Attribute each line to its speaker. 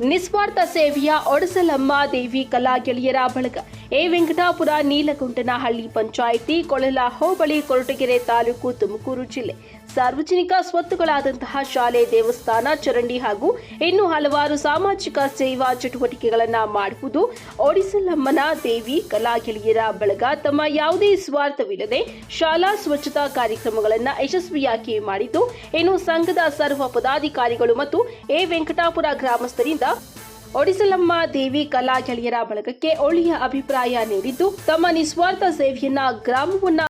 Speaker 1: ನಿಸ್ವಾರ್ಥ ಸೇವೆಯ ಒಡಸಲಮ್ಮ ದೇವಿ ಕಲಾ ಗೆಳೆಯರ ಬಳಗ. ಎ ವೆಂಕಟಾಪುರ ನೀಲಗುಂಟನಹಳ್ಳಿ ಪಂಚಾಯಿತಿ ಕೊಳಲ ಹೋಬಳಿ ಕೊರಟಗೆರೆ ತಾಲೂಕು ತುಮಕೂರು ಜಿಲ್ಲೆ. ಸಾರ್ವಜನಿಕ ಸ್ವತ್ತುಗಳಾದಂತಹ ಶಾಲೆ, ದೇವಸ್ಥಾನ, ಚರಂಡಿ ಹಾಗೂ ಇನ್ನು ಹಲವಾರು ಸಾಮಾಜಿಕ ಸೇವಾ ಚಟುವಟಿಕೆಗಳನ್ನು ಮಾಡುವುದು ಒಡಿಸಲಮ್ಮನ ದೇವಿ ಕಲಾಗೆಳೆಯರ ಬಳಗ. ತಮ್ಮ ಯಾವುದೇ ಸ್ವಾರ್ಥವಿಲ್ಲದೆ ಶಾಲಾ ಸ್ವಚ್ಛತಾ ಕಾರ್ಯಕ್ರಮಗಳನ್ನು ಯಶಸ್ವಿಯಾಗಿ ಮಾಡಿದ್ದು, ಇನ್ನು ಸಂಘದ ಸರ್ವ ಪದಾಧಿಕಾರಿಗಳು ಮತ್ತು ಎ ವೆಂಕಟಾಪುರ ಗ್ರಾಮಸ್ಥರಿಂದ ಒಡಿಸಲಮ್ಮ ದೇವಿ ಕಲಾ ಗೆಳೆಯರ ಬಳಗಕ್ಕೆ ಒಳ್ಳೆಯ ಅಭಿಪ್ರಾಯ ನೀಡಿದ್ದು ತಮ್ಮ ನಿಸ್ವಾರ್ಥ ಸೇವೆಯನ್ನ ಗ್ರಾಮವನ್ನ